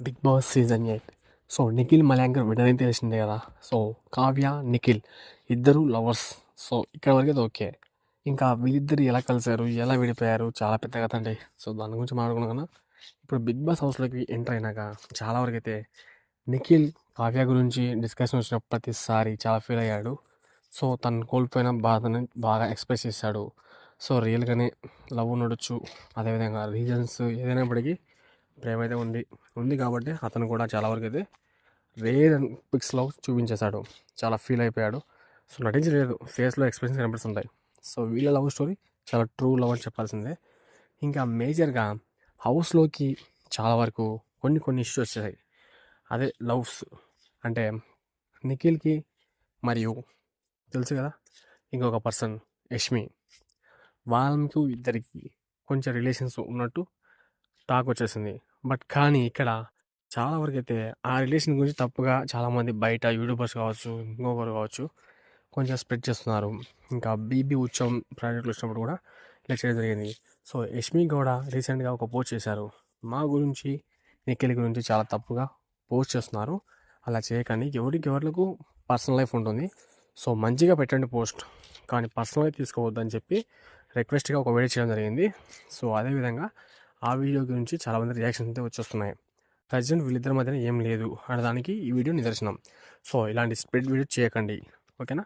Bigg Boss season eight. So Nikhil Malayankar winner తెలిసిందే కదా. So Kavya Nikhil ఇద్దరు లవర్స్. సో ఇక్కడ వరకు అయితే ఓకే. ఇంకా వీళ్ళిద్దరు ఎలా కలిశారు ఎలా విడిపోయారు చాలా పెద్ద కథ అండి. సో దాని గురించి మాట్లాడుకున్నాం కదా. ఇప్పుడు బిగ్ బాస్ హౌస్లోకి ఎంటర్ అయినాక చాలా వరకు అయితే నిఖిల్ కావ్య గురించి డిస్కషన్ వచ్చిన ప్రతిసారి చాలా ఫీల్ అయ్యాడు. సో తను కోల్పోయిన బాధని బాగా ఎక్స్ప్రెస్ చేశాడు. సో రియల్గానే లవ్ ఉండొచ్చు. అదేవిధంగా రీజన్స్ ఏదైనప్పటికీ ప్రేమ అయితే ఉంది. ఉంది కాబట్టి అతను కూడా చాలా వరకు అయితే రేర్ పిక్స్లో చూపించేశాడు. చాలా ఫీల్ అయిపోయాడు. సో నటించలేదు ఫేస్లో ఎక్స్ప్రెషన్స్ కనిపిస్తుంటాయి. సో వీళ్ళ లవ్ స్టోరీ చాలా ట్రూ లవ్ అని చెప్పాల్సిందే. ఇంకా మేజర్గా హౌస్లోకి చాలా వరకు కొన్ని కొన్ని ఇష్యూస్ వచ్చేసాయి. అదే లవ్స్ అంటే నిఖిల్కి మరియు తెలుసు కదా? ఇంకొక పర్సన్ యష్మి. వాళ్ళకు ఇద్దరికి కొంచెం రిలేషన్స్ ఉన్నట్టు టాక్ వచ్చేసింది బట్ కానీ ఇక్కడ చాలా వరకు అయితే ఆ రిలేషన్ గురించి తప్పుగా చాలామంది బయట యూట్యూబర్స్ కావచ్చు ఇంకొకరు కావచ్చు కొంచెం స్ప్రెడ్ చేస్తున్నారు. ఇంకా బీబీ ఉత్సవం ప్రాజెక్టులు వచ్చినప్పుడు కూడా ఇలా చేయడం జరిగింది. సో యష్మి గౌడ రీసెంట్గా ఒక పోస్ట్ చేశారు. మా గురించి నిఖిల్ గురించి చాలా తప్పుగా పోస్ట్ చేస్తున్నారు. అలా చేయకండి. ఎవరికి ఎవరికి పర్సనల్ లైఫ్ ఉంటుంది. సో మంచిగా పెట్టండి పోస్ట్. కానీ పర్సనల్ తీసుకోవద్దని చెప్పి రిక్వెస్ట్గా ఒక వీడియో చేయడం జరిగింది. సో అదేవిధంగా ఆ వీడియో గురించి చాలామంది రియాక్షన్స్ అయితే వచ్చేస్తున్నాయి. ప్రజెంట్ వీళ్ళిద్దరి మధ్యన ఏం లేదు అనడానికి ఈ వీడియో నిదర్శనం. సో ఇలాంటి స్ప్రెడ్ వీడియో చేయకండి. ఓకేనా?